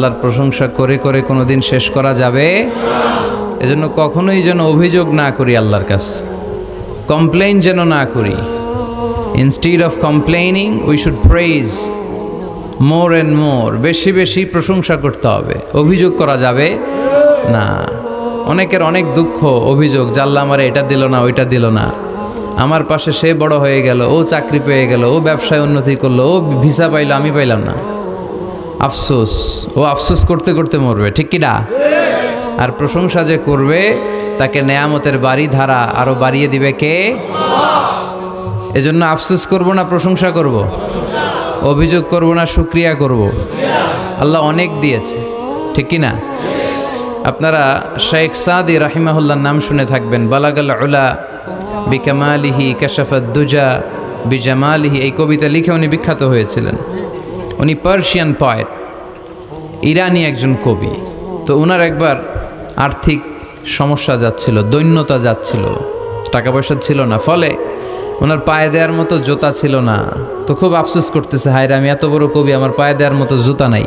আল্লাহর প্রশংসা করে করে কোনো দিন শেষ করা যাবে? এজন্য কখনোই যেন অভিযোগ না করি আল্লাহর কাছে। কমপ্লেন যেন না করি। Instead of complaining we should praise more and more বেশি বেশি প্রশংসা করতে হবে। অভিযোগ করা যাবে? না। অনেকের অনেক দুঃখ, অভিযোগ জানলা আমার এটা দিল না, ওইটা দিল না। আমার পাশে সে বড় হয়ে গেল, ও চাকরি পেয়ে গেল, ও ব্যবসায় উন্নতি করল, ও ভিসা পাইলো, আমি পাইলাম না। আফসোস। ও আফসোস করতে করতে মরবে ঠিক কি না? আর প্রশংসা যে করবে তাকে নেয়ামতের বাড়ি ধারা আরও বাড়িয়ে দিবে কে? এজন্য আফসোস করব না প্রশংসা করব? অভিযোগ করব না শুক্রিয়া করব? আল্লাহ। অনেক দিয়েছে ঠিক কি না? আপনারা শেখ সাদি রাহিমাহুল্লার নাম শুনে থাকবেন। বালাগাল উলা বিকামালিহি কাশাফাদ্দুজা বিজামালিহি এই কবিতা লিখে উনি বিখ্যাত হয়েছিলেন। উনি পার্সিয়ান পয়েট ইরানি একজন কবি। তো ওনার একবার আর্থিক সমস্যা যাচ্ছিল, দৈন্যতা যাচ্ছিল। টাকা পয়সা ছিল না, ফলে ওনার পায়ে দেওয়ার মতো জুতা ছিল না। তো খুব আফসোস করতেছে হায়রে আমি এত বড় কবি, আমার পায়ে দেওয়ার মতো জুতা নাই।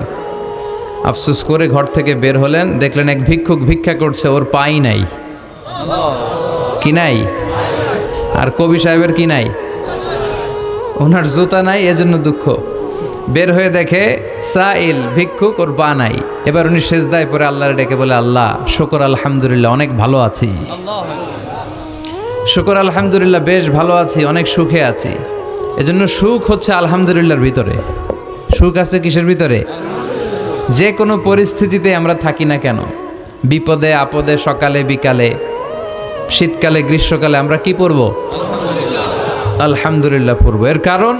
আফসোস করে ঘর থেকে বের হলেন, দেখলেন এক ভিক্ষুক ভিক্ষা করছে, ওর পাই নাই। কি নাই? আর কবি সাহেবের কি নাই? ওনার জুতা নাই, এজন্য দুঃখ। বের হয়ে দেখে, সাইল, ভিক্ষুক ওর পা নাই। এবার উনি সেজদায় পরে আল্লাহর ডেকে বলে, আল্লাহ, শুকর আলহামদুলিল্লাহ, অনেক ভালো আছি। শুকর আলহামদুলিল্লাহ, বেশ ভালো আছি, অনেক সুখে আছি। এজন্য সুখ হচ্ছে আলহামদুলিল্লাহর ভিতরে। সুখ আছে কিসের ভিতরে? যে কোনো পরিস্থিতিতে আমরা থাকি না কেন। বিপদে, আপদে, সকালে, বিকালে, শীতকালে, গ্রীষ্মকালে আমরা কি পড়ব? আলহামদুলিল্লাহ পড়ব। এর কারণ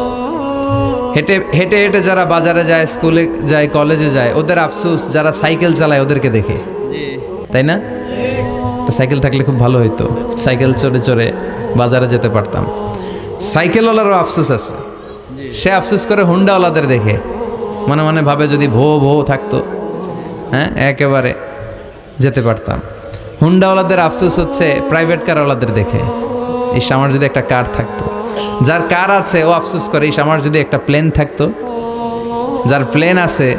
হেঁটে হেঁটে হেঁটে যারা বাজারে যায় স্কুলে যায় কলেজে যায় ওদের আফসোস যারা সাইকেল চালায় ওদেরকে দেখে। তাই না? সাইকেল থাকলে খুব ভালো হইতো। সাইকেল চড়ে চড়ে বাজারে যেতে পারতাম। সাইকেলওয়ালারও আফসোস আছে। সে আফসোস করে হুন্ডাওয়ালাদের দেখে। মনে মনে ভাবে যদি ভো ভো থাকতো হ্যাঁ একেবারে যেতে পারতাম। হুন্ডাওয়ালাদের আফসোস হচ্ছে প্রাইভেট কারওয়ালাদের দেখে। এই আমার যদি একটা কার থাকতো। যার কার আছে, ও আফসোস করে, ইস, আমার যদি একটা প্লেন থাকতো। যার প্লেন আছে,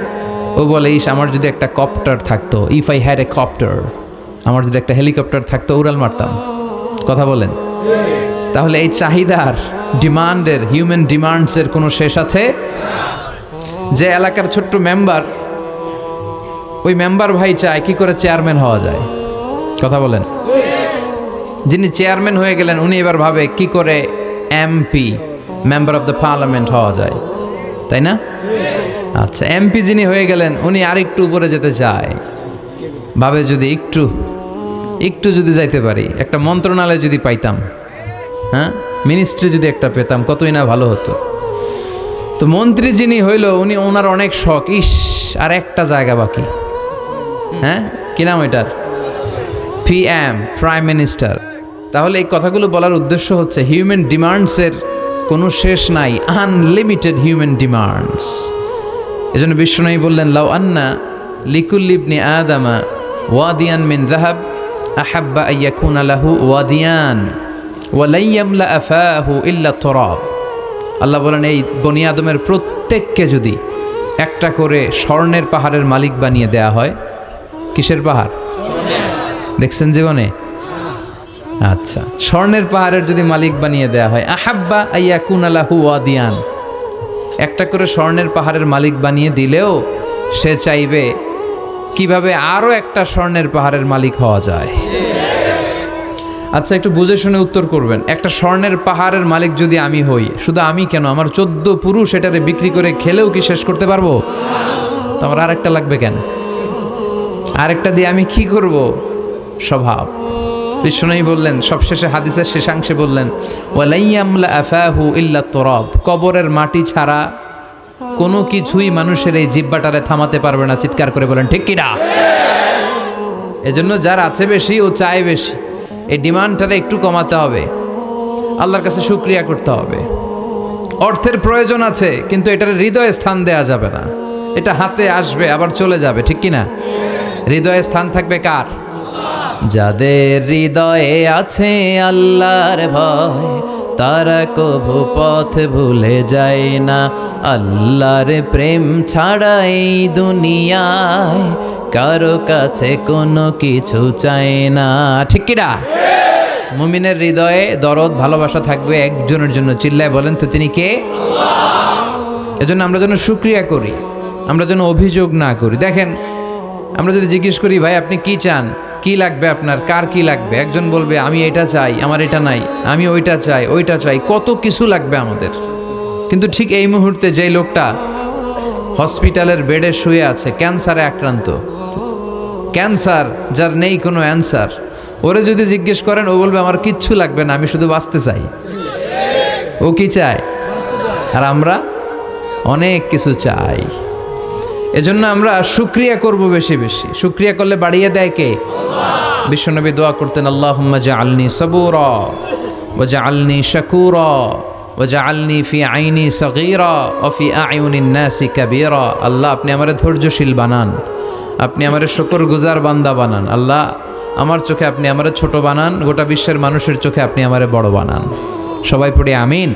ও বলে, ইস, আমার যদি একটা কপ্টার থাকতো if I had a copter আমার যদি একটা হেলিকপ্টার থাকতো, উড়াল মারতাম। কথা বলেন। তাহলে এই চাহিদার, ডিমান্ডের হিউম্যান ডিমান্ডসের কোনো শেষ আছে? যে এলাকার ছোট্ট মেম্বার ওই মেম্বার ভাই চায়, কি করে চেয়ারম্যান হওয়া যায়? কথা বলেন। যিনি চেয়ারম্যান হয়ে গেলেন, উনি এবার ভাবে, কি করে MP member of the parliament হওয়া যায়, তাই না? আচ্ছা এমপি যিনি হয়ে গেলেন, উনি আরেকটু উপরে যেতে চায়। ভাবে যদি একটু একটু যদি যাইতে পারি, একটা মন্ত্রণালয় যদি পাইতাম হ্যাঁ? মিনিস্ট্রি যদি একটা পেতাম, কতই না ভালো হতো। তো মন্ত্রী যিনি হইল, উনি ওনার অনেক শখ, ইস, আর একটা জায়গা বাকি। হ্যাঁ? কি নাম ওইটার পিএম প্রাইম মিনিস্টার তাহলে এই কথাগুলো বলার উদ্দেশ্য হচ্ছে হিউম্যান ডিমান্ডসের কোনো শেষ নাই আনলিমিটেড হিউম্যান ডিমান্ডস এজন্য বিশ্বনয়ী বললেন, লাউ আন্না লিকুল্লিবনি আদামা ওয়াদিয়ান মিন জাহাব আহাব্বা আইয়াকুন আলাহু ওয়াদিয়ান ওয়ালাইয়ামলা আফাহু ইল্লা তরাব। আল্লাহ বলেন, এই বনি আদমের প্রত্যেককে যদি একটা করে স্বর্ণের পাহাড়ের মালিক বানিয়ে দেয়া হয়, কিসের পাহাড়? দেখছেন জীবনে? আচ্ছা। স্বর্ণের পাহাড়ের যদি মালিক বানিয়ে দেয়া হয়, আহাব্বা আইয়া কুনালাহু ওয়াদিয়ান। একটা করে স্বর্ণের পাহাড়ের মালিক বানিয়ে দিলেও সে চাইবে কীভাবে আরও একটা স্বর্ণের পাহাড়ের মালিক হওয়া যায়। আচ্ছা একটু বুঝে শুনে উত্তর করবেন। একটা স্বর্ণের পাহাড়ের মালিক যদি আমি হই, শুধু আমি কেন? আমার চোদ্দ পুরুষ এটারে বিক্রি করে খেলেও কি শেষ করতে পারব? তো আমার আরেকটা লাগবে কেন? আরেকটা দিয়ে আমি কি করব? স্বভাব। বিষ্ণুই বললেন, সবশেষে হাদিসের শেষাংশে বললেন আফাহু ইল্লা তরব কবরের মাটি ছাড়া কোনো কিছুই মানুষের এই জিব্বাটারে থামাতে পারবে না, চিৎকার করে বলেন, ঠিক কিনা? এজন্য যার আছে বেশি, ও চায় বেশি। এই ডিমান্ডটারে একটু কমাতে হবে। আল্লাহর কাছে শুক্রিয়া করতে হবে। অর্থের প্রয়োজন আছে, কিন্তু এটার হৃদয়ে স্থান দেয়া যাবে না। এটা হাতে আসবে, আবার চলে যাবে, ঠিক কি না হৃদয়ে স্থান থাকবে কার? যাদের হৃদয়ে আছে আল্লাহর ভয়, তারা কভু পথ ভুলে যায় না। আল্লাহর প্রেম ছাড়াই দুনিয়ায় কারও কাছে কোনো কিছু চায় না। ঠিক কিনা? মুমিনের হৃদয়ে দরদ, ভালোবাসা থাকবে একজনের জন্য। চিল্লায় বলেন তো তিনি কে? এজন্য আমরা যেন সুক্রিয়া করি, আমরা যেন অভিযোগ না করি। দেখেন, আমরা যদি জিজ্ঞেস করি, ভাই, আপনি কি চান? কি লাগবে আপনার? কার কি লাগবে? একজন বলবে, আমি এটা চাই, আমার এটা নাই, আমি ওইটা চাই ওইটা চাই। কত কিছু লাগবে আমাদের। কিন্তু ঠিক এই মুহূর্তে যেই লোকটা হসপিটালের বেডে শুয়ে আছে, ক্যান্সারে আক্রান্ত। ক্যান্সার, যার নেই কোনো অ্যান্সার। ওরে যদি জিজ্ঞেস করেন, ও বলবে, আমার কিচ্ছু লাগবে না, আমি শুধু বাঁচতে চাই। ও কি চায়? আর আমরা অনেক কিছু চাই। এজন্য আমরা সুক্রিয়া করব বেশি বেশি। সুক্রিয়া করলে বাড়িয়ে দেয় কে? বিশ্বনবী দোয়া করতেন আল্লাহ আলনি সবুর ওজা আলনি শাকুর ওজা আলনি ফি আইনি সগীরা ও ফি আইউনিন নাসি কাবীরা। আল্লাহ আপনি আমার ধৈর্যশীল বানান। আপনি আমার শকর গুজার বান্দা বানান। আল্লাহ আমার চোখে আপনি আমার ছোট বানান। গোটা বিশ্বের মানুষের চোখে আপনি আমার বড় বানান। সবাই পড়ে আমিন।